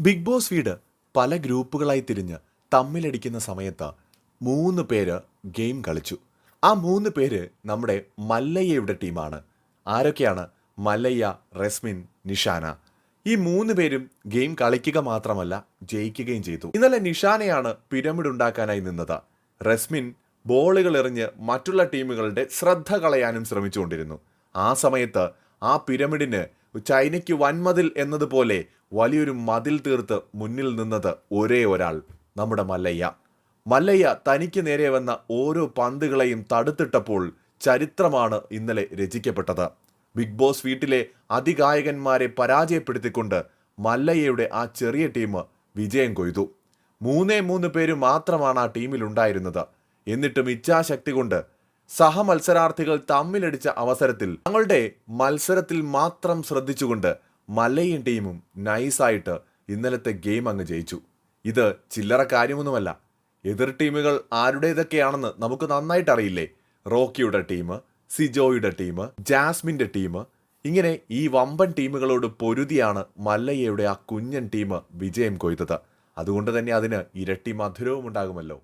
Big boss വീട് പല ഗ്രൂപ്പുകളായി തിരിഞ്ഞ് തമ്മിലടിക്കുന്ന സമയത്ത് മൂന്ന് പേര് ഗെയിം കളിച്ചു. ആ മൂന്ന് പേര് നമ്മുടെ മല്ലയ്യയുടെ ടീമാണ്. ആരൊക്കെയാണ്? മല്ലയ്യ റെസ്മിൻ നിഷാന. ഈ മൂന്ന് പേരും ഗെയിം കളിക്കുക മാത്രമല്ല ജയിക്കുകയും ചെയ്തു. ഇന്നലെ നിഷാനയാണ് പിരമിഡ് ഉണ്ടാക്കാനായി നിന്നത്. റെസ്മിൻ ബോളുകൾ എറിഞ്ഞ് മറ്റുള്ള ടീമുകളുടെ ശ്രദ്ധ കളയാനും ശ്രമിച്ചുകൊണ്ടിരുന്നു. ആ സമയത്ത് ആ പിരമിഡിന് ചൈനയ്ക്ക് വൻമതിൽ എന്നതുപോലെ വലിയൊരു മതിൽ തീർത്ത് മുന്നിൽ നിന്നത് ഒരേ ഒരാൾ നമ്മുടെ മല്ലയ്യ. മല്ലയ്യ തനിക്ക് നേരെ വന്ന ഓരോ പന്തുകളെയും തടുത്തിട്ടപ്പോൾ ചരിത്രമാണ് ഇന്നലെ രചിക്കപ്പെട്ടത്. ബിഗ് ബോസ് വീട്ടിലെ അതികായകന്മാരെ പരാജയപ്പെടുത്തിക്കൊണ്ട് മല്ലയ്യയുടെ ആ ചെറിയ ടീം വിജയം കൊയ്തു. മൂന്നേ മൂന്ന് പേര് മാത്രമാണ് ആ ടീമിലുണ്ടായിരുന്നത്. എന്നിട്ടും ഇച്ഛാശക്തി കൊണ്ട് സഹമത്സരാർത്ഥികൾ തമ്മിലടിച്ച അവസരത്തിൽ തങ്ങളുടെ മത്സരത്തിൽ മാത്രം ശ്രദ്ധിച്ചുകൊണ്ട് മലയൻ ടീമും നൈസായിട്ട് ഇന്നലത്തെ ഗെയിം അങ്ങ് ജയിച്ചു. ഇത് ചില്ലറ കാര്യമൊന്നുമല്ല. എതിർ ടീമുകൾ ആരുടേതൊക്കെയാണെന്ന് നമുക്ക് നന്നായിട്ട് അറിയില്ലേ റോക്കിയുടെ ടീം സിജോയുടെ ടീം ജാസ്മിന്റെ ടീം. ഇങ്ങനെ ഈ വമ്പൻ ടീമുകളോട് പൊരുതിയാണ് മല്ലയ്യയുടെ ആ കുഞ്ഞൻ ടീം വിജയം കൊയ്തത്. അതുകൊണ്ട് തന്നെ അതിന് ഇരട്ടി മധുരവും ഉണ്ടാകുമല്ലോ